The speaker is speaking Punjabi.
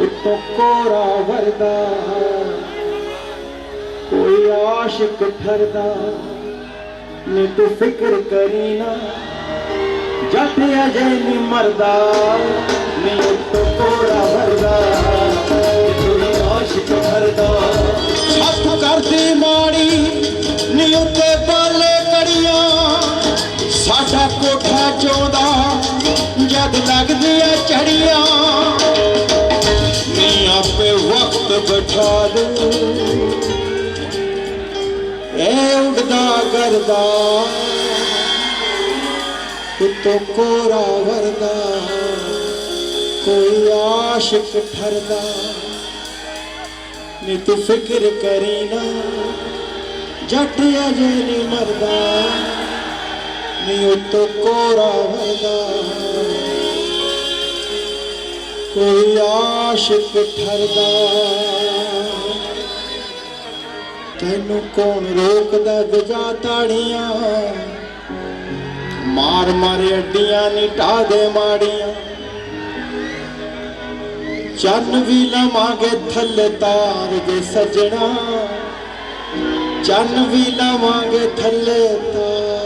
ਉਤੋਂ ਕੋਰਾ ਵਰਦਾ ਕੋਈ ਆਸ਼ਿਕ ਠਰਦਾ, ਨੀ ਤੂੰ ਫਿਕਰ ਕਰੀ ਨਾ ਜੱਟ ਅਜੇ ਨੀ ਮਰਦਾ, ਨੀ ਉਤੋਂ ਕੋਰਾ ਵਰਦਾ ਕੋਈ ਆਸ਼ਿਕ ਠਰਦਾ। ਹੱਥ ਕਰਦੀ ਮਾੜੀ, ਨੀ ਉੱਤੇ ਬਾਲੇ ਕੜੀਆਂ। ਸਾਡਾ ਕੋਠਾ ਚੋਦਾ, ਜਦ ਲੱਗਦੀਆਂ ਚੜੀਆਂ ਵਕਤ ਬਿਠਾ ਦੇ। ਐ ਉਡਦਾ ਕਰਦਾ। ਉਤੋਂ ਕੋਰਾ ਵਰਦਾ ਕੋਈ ਆਸ਼ਿਕ ਠਰਦਾ। ਨੀ ਤੂੰ ਫਿਕਰ ਕਰੀ ਨਾ। ਜੱਟ ਅਜੇ ਨਹੀਂ ਮਰਦਾ। ਨੀ ਉਤੋਂ ਕੋਰਾ ਵਰਦਾ ਕੋਈ ਆਸ਼ਿਕ ਠਰਦਾ। ਤੈਨੂੰ ਕੌਣ ਰੋਕਦਾ ਗਜਾ ਤਾੜੀਆਂ? ਮਾਰ ਮਾਰ ਅੱਡੀਆਂ ਨੀ ਦੇ ਮਾੜੀਆਂ। ਚੰਨ ਵੀ ਲਵਾਂਗੇ ਥੱਲੇ ਤਾਰ ਦੇ ਸਜਣਾ। ਚੰਨ ਵੀ ਲਵਾਂਗੇ ਥੱਲੇ ਤਾਰ।